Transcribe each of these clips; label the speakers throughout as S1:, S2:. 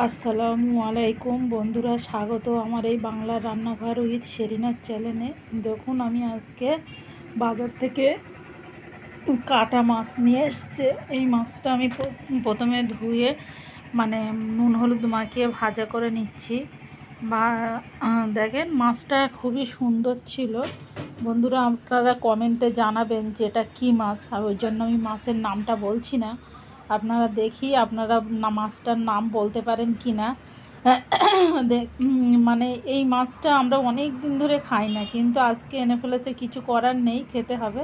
S1: আসসালামু আলাইকুম বন্ধুরা, স্বাগত আমার এই বাংলার রান্নাঘর উইথ সেরিনার চ্যানেলে। দেখুন, আমি আজকে বাজার থেকে কাটা মাছ নিয়ে এসছে। এই মাছটা আমি প্রথমে ধুয়ে মানে নুন হলুদ মাখিয়ে ভাজা করে নিচ্ছি। বা দেখেন, মাছটা খুবই সুন্দর ছিল। বন্ধুরা, আপনারা কমেন্টে জানাবেন যে এটা কী মাছ, আর ওই জন্য আমি মাছের নামটা বলছি না। আপনারা দেখি আপনারা মাছটার নাম বলতে পারেন কি না মানে এই মাছটা আমরা অনেক দিন ধরে খাই না, কিন্তু আজকে এনে ফেলেছে, কিছু করার নেই, খেতে হবে।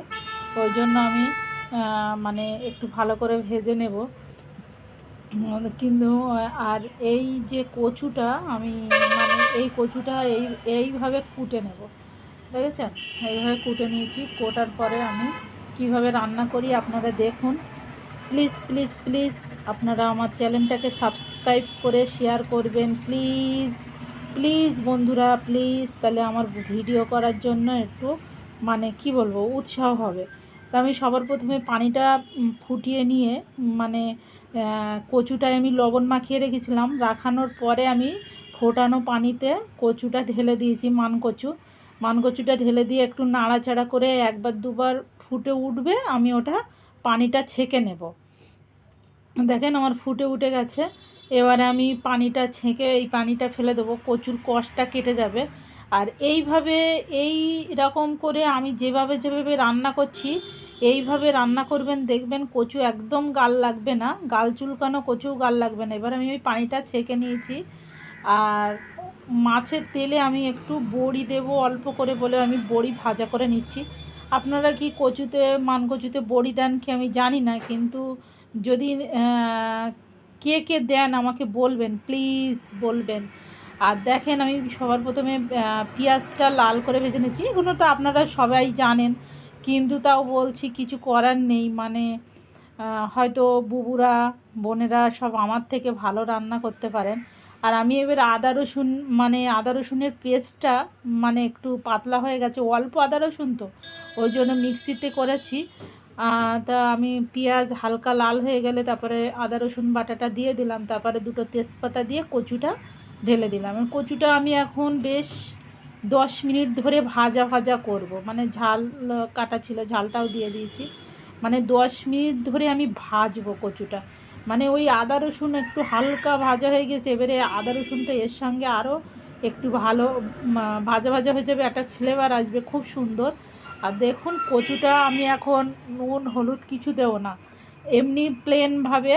S1: ওই জন্য আমি মানে একটু ভালো করে ভেজে নেব। কিন্তু, আর এই যে কচুটা, আমি মানে এই কচুটা এই, এইভাবে কুটে নেব। দেখেছেন? এইভাবে কুটে নিয়েছি, কোটার পরে আমি কীভাবে রান্না করি আপনারা দেখুন। প্লিজ প্লিজ প্লিজ, আপনারা আমার চ্যানেলটাকে সাবস্ক্রাইব করে শেয়ার করবেন, প্লিজ প্লিজ বন্ধুরা, প্লিজ, তাহলে আমার ভিডিও করার জন্য একটু মানে কি বলব, উৎসাহ হবে। তা আমি সবার প্রথমে পানিটা ফুটিয়ে নিয়ে মানে কচুটায় আমি লবণ মাখিয়ে রেখেছিলাম। রাখানোর পরে আমি ফোটানো পানিতে কচুটা ঢেলে দিয়েছি, মান কচু। মান কচুটা ঢেলে দিয়ে একটু নাড়াচাড়া করে একবার দুবার ফুটে উঠবে, আমি ওটা পানিটা ছেঁকে নেব। দেখেন আমার ফুটে উঠে গেছে। এবারে আমি পানিটা ছেঁকে এই পানিটা ফেলে দেবো কচুর কষটা কেটে যাবে। আর এইভাবে, এই রকম করে আমি যেভাবে যেভাবে রান্না করছি, এইভাবে রান্না করবেন, দেখবেন কচু একদম গাল লাগবে না। গাল চুলকানো কচু গাল লাগবে না। এবার আমি ওই পানিটা ছেঁকে নিয়েছি। আর মাছের তেলে আমি একটু বড়ি দেব, অল্প করে বলে আমি বড়ি ভাজা করে নিচ্ছি। আপনারা কি কচুতে, মান কচুতে বড়ি দেন কি আমি জানি না, কিন্তু যদি কে কে দেন আমাকে বলবেন, প্লিজ বলবেন। আর দেখেন আমি সবার প্রথমে পেঁয়াজটা লাল করে ভেজে নিচ্ছি, এগুলো তো আপনারা সবাই জানেন, কিন্তু তাও বলছি কিছু করার নেই মানে হয়তো বুবুরা, বোনেরা সব আমার থেকে ভালো রান্না করতে পারেন। আর আমি এবার আদা রসুন মানে আদা রসুনের পেস্টটা মানে একটু পাতলা হয়ে গেছে, অল্প আদা রসুন তো, ওই জন্য মিক্সিতে করেছি। তা আমি পেঁয়াজ হালকা লাল হয়ে গেলে তারপরে আদা রসুন বাটাটা দিয়ে দিলাম, তারপরে দুটো তেজপাতা দিয়ে কচুটা ঢেলে দিলাম। কচুটা আমি এখন বেশ দশ মিনিট ধরে ভাজা ভাজা করব মানে ঝাল, কাটা ছিল, ঝালটাও দিয়ে দিয়েছি। মানে দশ মিনিট ধরে আমি ভাজবো কচুটা। মানে ওই আদা রসুন একটু হালকা ভাজা হয়ে গেছে, এবারে আদা রসুনটা এর সঙ্গে আরও একটু ভালো ভাজা ভাজা হয়ে যাবে, একটা ফ্লেভার আসবে, খুব সুন্দর। আর দেখুন কচুটা আমি এখন নুন, হলুদ কিছু দেবো না। এমনি প্লেনভাবে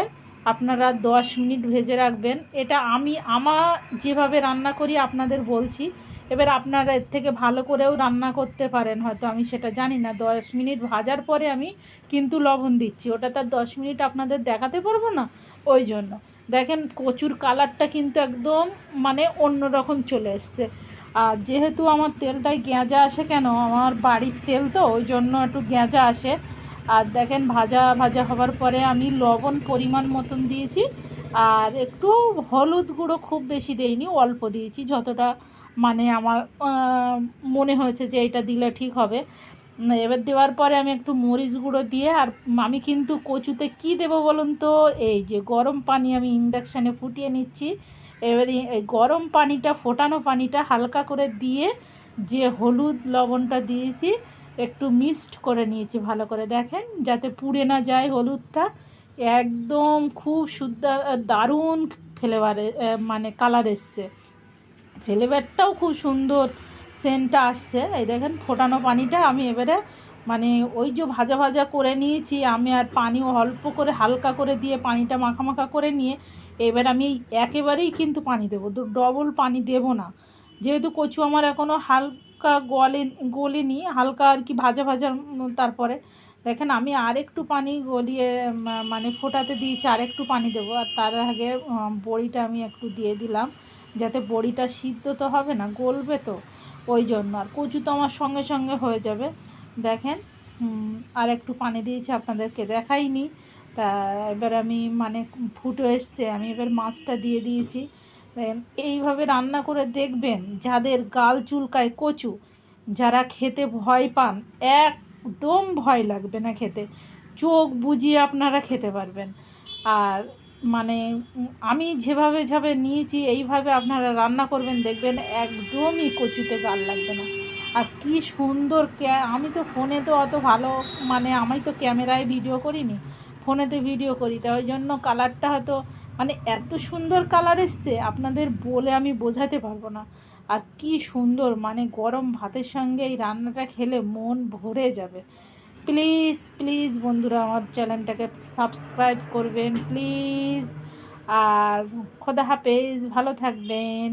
S1: আপনারা দশ মিনিট ভেজে রাখবেন। এটা আমি আমার যেভাবে রান্না করি আপনাদের বলছি এবার আপনারা এর থেকে ভালো করেও রান্না করতে পারেন, হয়তো আমি সেটা জানি না। দশ মিনিট ভাজার পরে আমি কিন্তু লবণ দিচ্ছি। ওটা তার দশ মিনিট আপনাদের দেখাতে পারব না? ওই জন্য। দেখেন কচুর কালারটা কিন্তু একদম মানে অন্য রকম চলে এসছে। আর যেহেতু আমার তেলটাই গেঁজা আসে কেন? আমার বাড়ির তেল তো, ওই জন্য একটু গেঁজা আসে। আর দেখেন ভাজা ভাজা হবার পরে আমি লবণ পরিমাণ মতন দিয়েছি। আর একটু হলুদ গুঁড়ো খুব বেশি দেইনি, অল্প দিয়েছি। যতটা মানে আমার মনে হয়েছে যে এটা দিলে ঠিক হবে। এবার দেওয়ার পরে আমি একটু মরিচ গুঁড়ো দিয়ে, আর আমি কিন্তু কচুতে কি দেবো বলুন তো? এই যে গরম পানি আমি ইন্ডাকশানে ফুটিয়ে নিচ্ছি। এবারে এই গরম পানিটা, ফোটানো পানিটা হালকা করে দিয়ে যে হলুদ লবণটা দিয়েছি, একটু মিক্সড করে নিয়েছি ভালো করে। দেখেন, যাতে পুড়ে না যায় হলুদটা। একদম খুব শুদ্ধ, দারুণ ফ্লেভারে মানে কালার এসছে। ফ্লেভারটাও খুব সুন্দর সেন্টটা আসছে। এই দেখেন ফোটানো পানিটা আমি এবারে মানে ওই যে ভাজা ভাজা করে নিয়েছি, আমি আর পানি অল্প করে হালকা করে দিয়ে পানিটা মাখা মাখা করে নিয়ে এবার আমি একেবারেই কিন্তু পানি দেবো ডবল পানি দেব না। যেহেতু কচু আমার এখনও হালকা গলে, গলেনি, হালকা আর কি ভাজা ভাজা তারপরে দেখেন আমি আর একটু পানি গলিয়ে মানে ফোটাতে দিয়েছি আর একটু পানি দেবো। আর তার আগে বড়িটা আমি একটু দিয়ে দিলাম। যাতে বড়িটা সিদ্ধ তো হবে না, গলবে তো। ওই জন্য আর কচু তো আমার সঙ্গে সঙ্গে হয়ে যাবে। দেখেন আর একটু পানি দিয়েছি, আপনাদেরকে দেখাইনি। তা এবার আমি মানে ফুটে এসছে, আমি এবার মাছটা দিয়ে দিয়েছি। এইভাবে রান্না করে দেখবেন, যাদের গাল চুলকায় কচু, যারা খেতে ভয় পান, একদম ভয় লাগবে না খেতে। চোখ বুজিয়ে আপনারা খেতে পারবেন। আর মানে আমি যেভাবে যেভাবে নিয়েছি, এইভাবে আপনারা রান্না করবেন, দেখবেন একদমই কচুতে গাল লাগবে না। আর কি সুন্দর আমি তো ফোনে তো অত ভালো মানে আমি তো ক্যামেরায় ভিডিও করিনি, ফোনেতে ভিডিও করি তাই ওই জন্য কালারটা হয়তো মানে এত সুন্দর কালার এসছে, আপনাদের বলে আমি বোঝাতে পারব না। আর কি সুন্দর মানে গরম ভাতের সঙ্গে এই রান্নাটা খেলে মন ভরে যাবে। প্লিজ প্লিজ বন্ধুরা আমার চ্যানেলটাকে সাবস্ক্রাইব করবেন প্লিজ। আর খোদা হাফেজ ভালো থাকবেন।